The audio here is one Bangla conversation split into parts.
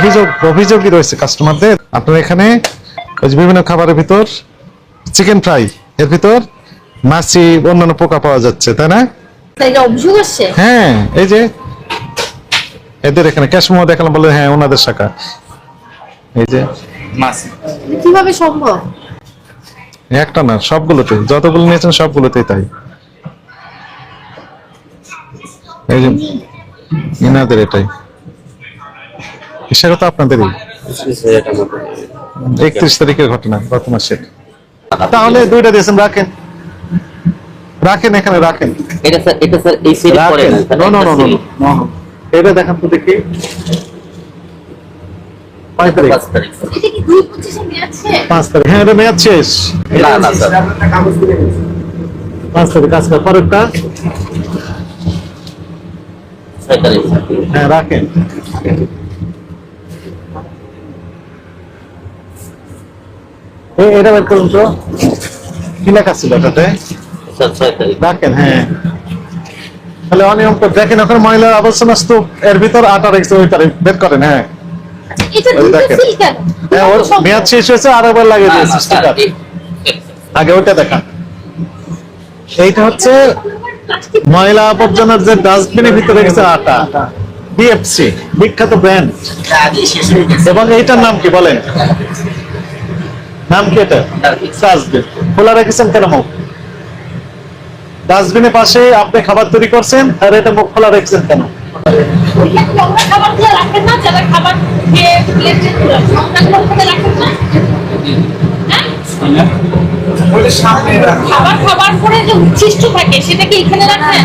অভিযোগ অভিযোগই রয়েছে কাস্টমারদের আপনার এখানে ওই যে বিভিন্ন খাবারের ভিতর চিকেন ফ্রাই এর ভিতর মাছি অন্যান্য পোকা পাওয়া যাচ্ছে তাই না? হ্যাঁ এই যে এদের এখানে ক্যাশ মোমো দেখালাম বলে হ্যাঁ ওনাদের শাখা। এই যে কীভাবে সম্ভব? একটা না সবগুলোতে যতগুলো নিয়েছেন সবগুলোতেই তাই। এই যে ইনাদের এটাই। সেটা তো আপনাদেরই। একত্রিশ তারিখের ঘটনা গত মাসের তাহলে দুইটা দিয়েছেন রাখেন। রাখেন এখানে রাখেন। এটা স্যার এটা স্যার এই সিরিজ পড়ে না নো নো নো নো এটা দেখান তো দেখি। পাঁচ তারিখ। পাঁচ তারিখ হ্যাঁ এটা মেয়াদ শেষ। না না স্যার। পাঁচ তারিখ আজকে পরেরটা। হ্যাঁ রাখেন। এটা বের করুন তো। কি লেখা ছিল রাখেন হ্যাঁ। তাহলে অনিয়ম করে দেখেন ওখানে মহিলার আবর্জনা স্তূপ এর ভিতর আটা রেখেছে ওই তারিখ বের করেন হ্যাঁ। দেখেন। হ্যাঁ ওর কীভাবে সম্ভব? মেয়াদ শেষ হয়েছে আর একবার লাগিয়ে না, না, দিয়েছে স্টিকার এই- এই- আগে দেখান। এইটা হচ্ছে ময়লা আবর্জনার যে ডাস্টবিনের ভিতরে গেছে আটা বিএফসি বিখ্যাত ব্র্যান্ড। এবং এইটার নাম কি বলেন? নাম কি এটা? ডাস্টবিন খোলা রেখেছেন কেন মুখ? ডাস্টবিনের পাশে আপনি খাবার তৈরি করছেন, আর এটা মুখ খোলা রেখেছেন কেন? খাবার এখানে রাখেন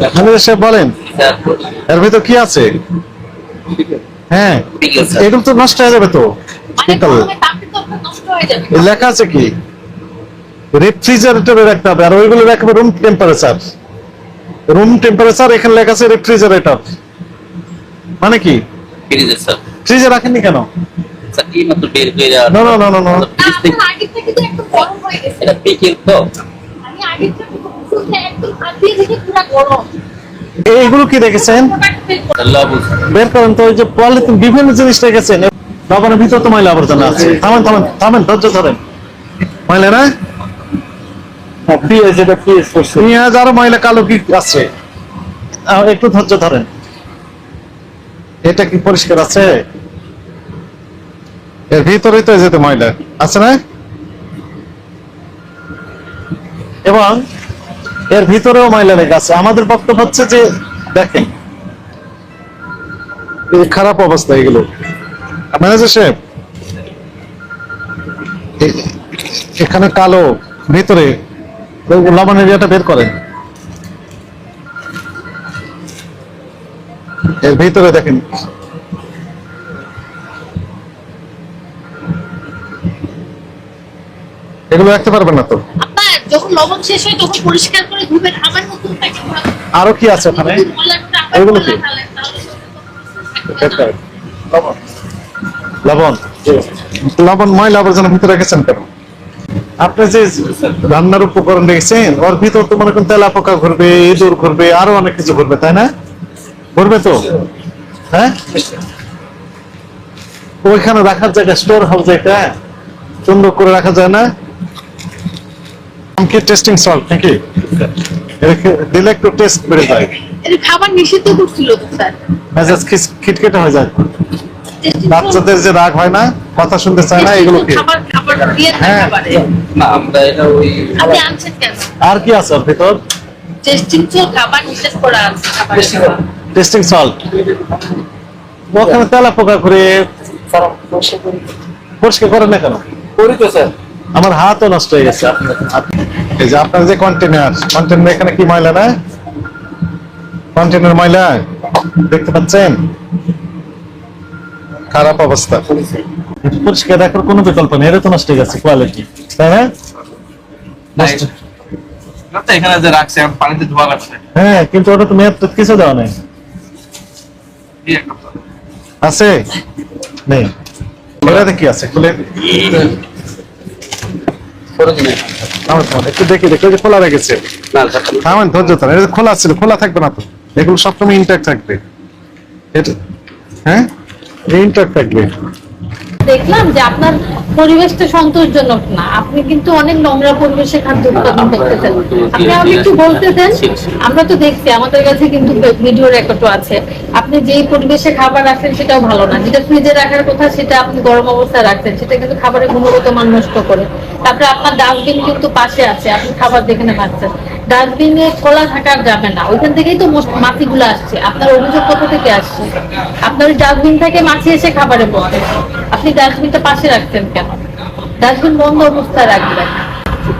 ম্যানেজার সাহেব বলেন এর ভিতর কি আছে? হ্যাঁ এগুলো তো নষ্ট হয়ে যাবে তো। মানে হয়ে লেখা আছে কি? রেফ্রিজারেটরে রাখতে হবে আর ওইগুলো রাখবে রুম টেম্পারেচার রুম টেম্পারেচার এখানে লেখা আছে রেফ্রিজারেটর মানে কি? ফ্রিজে স্যার। ফ্রিজে রাখেননি কেন? no, no, no, no. না, এইগুলো কি রেখেছেন বের করেন তো ওই যে পলিথিন বিভিন্ন জিনিস রেখেছেন লবণের ভিতর তো ময়লা আবর্জনা আছে। থামেন থামেন থামেন ধৈর্য ধরেন। ময়লা না? পেঁয়াজ আরও ময়লা কালো কি আছে? একটু ধৈর্য ধরেন। এটা কি পরিষ্কার আছে? এর ভিতরেই তো যেতে ময়লা। আছে না? এবং এর ভিতরেও ময়লা লেগে আছে। আমাদের বক্তব্য হচ্ছে যে, দেখেন খারাপ অবস্থা এগুলো। ম্যানেজার সাহেব এখানে কালো ভিতরে লবণ এরিয়াটা বের করেন। এর ভিতরে দেখেন। এগুলো রাখতে পারবেন না তো? যখন লবণ শেষ হয় তখন পরিষ্কার করে ধুবেন। আবার নতুন প্যাকেট আরও কি আছে ওখানে? এগুলো কি? লবণ। লবণ। লবণ ময়লা আবর্জনা ভিতরে রেখেছেন কেন? আপনি যে রান্নার উপকরণ রেখেছেন ওর ভিতর তো মনে করেন তেলা পোকা ঘুরবে ইঁদুর ঘুরবে আরও অনেক কিছু ঘুরবে তাই না? ঘুরবে তো? হ্যাঁ? ওইখানে রাখার জায়গা স্টোর হাউস এটা সুন্দর করে রাখা যায় না? কি টেস্টিং সল্ট নাকি? দিলে একটু টেস্ট বেড়ে যায়। এর খাবার নিষিদ্ধ করছিল তো স্যার। মেজাজ খিটখিটে হয়ে যায়। বাচ্চাদের যে রাগ হয় না কথা শুনতে চায় না এগুলো কি? খাবার খাবার দিয়ে দেন হ্যাঁ। না আমরা এটা ওই আপনি আনছেন কেন? আর কি আছে ওর ভিতর? টেস্টিং চল খাবার নিষেধ করা আছে টেস্টিং সল্ট ওখানে তেলা পোকা করে। পরিষ্কার করেন না কেন? করি তো স্যার। আমার হাতও নষ্ট হয়ে গেছে। এই যে আপনার যে কন্টেনার কন্টেনার এখানে কি ময়লা না কন্টেনার ময়লা? দেখতে পাচ্ছেন? খারাপ অবস্থা। পরিষ্কার রাখার কোনো বিকল্প নেই এটা তো নষ্ট হয়ে গেছে কোয়ালিটি তাই না? নষ্ট না তো এখানে যে রাখছে পানিতে ধোয়া লাগছে। হ্যাঁ কিন্তু ওটা তো মেয়াদ কিছু দেওয়া নেই। এই একটা কথা। আছে? নেই। কি আছে খুলে একটু দেখি দেখি যে খোলা রেখেছে। থামেন। ধৈর্য এটা খোলা ছিল খোলা থাকবে না তো। এগুলো সবসময় ইন্টাক্ট থাকবে। এটা হ্যাঁ? ইন্টাক্ট থাকবে। দেখলাম যে আপনার পরিবেশটা সন্তোষজনক না। আপনি কিন্তু অনেক নোংরা পরিবেশে খাদ্য উৎপাদন করতেছেন। আপনি আমাকে একটু বলতেছেন আমরা তো দেখছি আমাদের কাছে কিন্তু ভিডিও রেকর্ডও আছে। আপনি যেই পরিবেশে খাবার রাখছেন সেটাও ভালো না। যেটা ফ্রিজে রাখার কথা সেটা আপনি গরম অবস্থায় রাখছেন সেটা কিন্তু খাবারের গুণগত মান নষ্ট করে। তারপরে আপনার ডাস্টবিন কিন্তু পাশে আছে আপনি খাবার যেখানে খাচ্ছেন ডাস্টবিনে থাকা যাবে না। ওইখান থেকেই তো মাছিগুলো আসছে। আপনার অভিযোগ কোথা থেকে আসছে? আপনার ডাস্টবিন থেকে মাছি এসে খাবারে পড়ে আপনি ডাস্টবিনটা পাশে রাখছেন কেন? ডাস্টবিন বন্ধ অবস্থায় রাখবেন।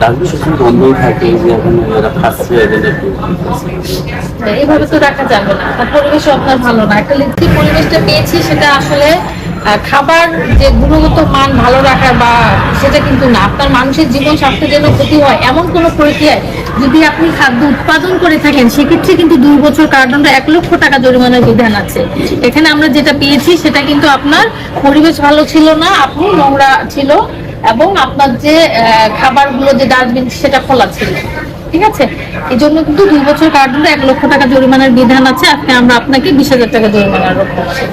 ডাকবি বন্ধই থাকে যে এখন এরা খাচ্ছে এদের এইভাবে তো রাখা যাবে না। তার পরিবেশও আপনার ভালো না। একটা যে পরিবেশটা পেয়েছি সেটা আসলে খাবার যে গুণগত মান ভালো রাখার বা সেটা কিন্তু না, আপনার মানুষের জীবন স্বাস্থ্যের জন্য ক্ষতি হয়, এমন কোনো প্রক্রিয়ায় যদি আপনি খাদ্য উৎপাদন করে থাকেন, সেক্ষেত্রে কিন্তু দুই বছর কারাদণ্ড, এক লক্ষ টাকা জরিমানার বিধান আছে। এখানে আমরা যেটা পেয়েছি, সেটা কিন্তু আপনার পরিবেশ ভালো ছিল না, আপনি নোংরা ছিল, এবং আপনার যে খাবারগুলো যে ডাস্টবিন, সেটা খোলা ছিল। ঠিক আছে? এই জন্য কিন্তু দুই বছর কারাদণ্ড, এক লক্ষ টাকা জরিমানার বিধান আছে। আজকে আমরা আপনাকে বিশ হাজার টাকা জরিমানা আরোপ করছি